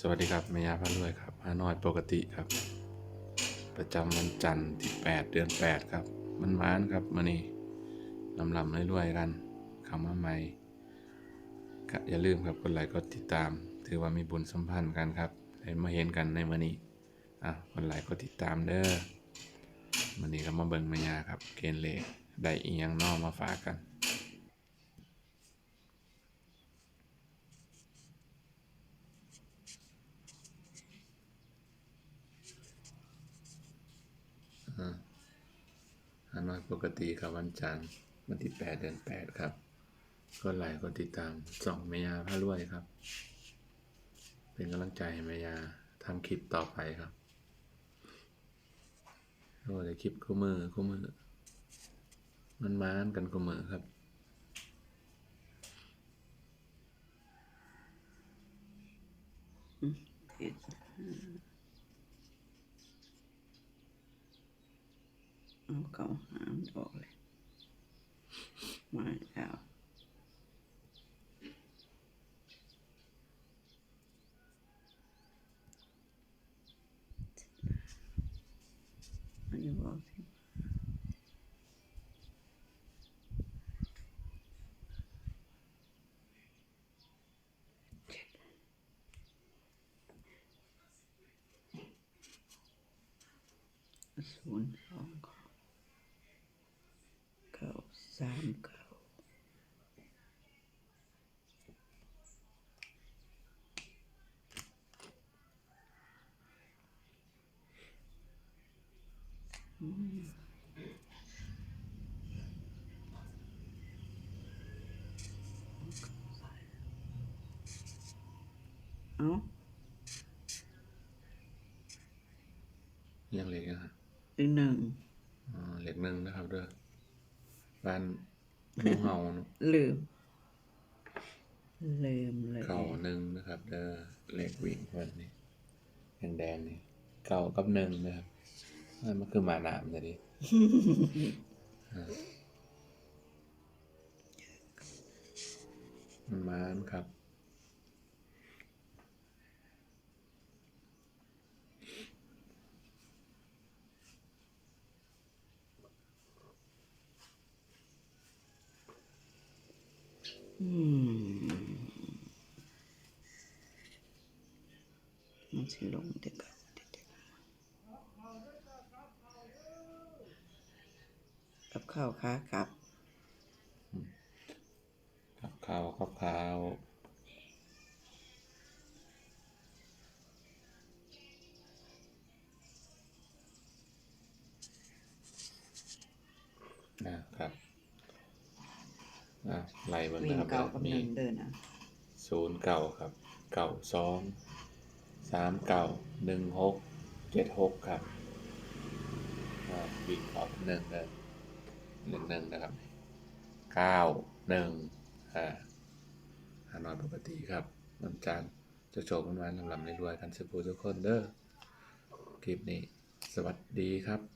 สวัสดีครับเมียาพระรวยครับฮานอยปกติครับ ประจำวันจันทร์ที่ 8 เดือน 8 ครับ มันมานครับมานี่ลำลำรวยๆกันคำว่าใหม่ก็อย่าลืมครับกดไลค์กดติดตาม ถือว่ามีบุญสัมพันธ์กันครับได้มาเห็นกันในวันนี้อะกดไลค์กดติดตามเด้อวันนี้ก็มาเบิ่งเมียาครับเกณฑ์เลขได้อียังนอมาฝากกัน ฮานอยปกติครับวันจันทร์วันที่ 8 เดือน 8 ครับ ก็ไลค์กดติดตามส่องเมียาพระรวยครับ เป็นกำลังใจเมียาทำคลิปต่อไปครับโอ้ยคลิปคู่มือคู่มือ มันมานกันคู่มือครับผิด เอาเขาหามออกเลยมาแล้วอันนี้บอกสิศูนย์สองเก้า สามเก้าเอ้ายังเหล็กนะครับอีกหนึ่งอ๋อเหล็กหนึ่งนะครับเด้อ บ้านหมูเห่าเนอะลืม ลืมเลยเก่าหนึ่งนะครับ เด้อเหล็กวิ่งวันนี้แดงๆนี่เก่ากับหนึ่งนะครับอ่ามันคือหมาหนามจะดิอ่ามันมานครับ มันสิลงเด็กเก่าเด็กกับข้าวค้ากลับ กับข้าวกับข้าว อะไล่เบิ่งวิ่งนะครับเก่ากับหมีนึ่งเดินอะศูนย์เก่าครับเก่าสองสามเก่าหนึ่งหกเจ็ดหกครับอ่าวิ่งออกหนึ่งเลยหนึ่งหนึ่งนะครับเก้าหนึ่งอ่าหานอนปกติครับวันจันทร์จะโชว์วันวันลำลำรวยๆกันสุขทุกคนเด้อคลิปนี้ สวัสดีครับ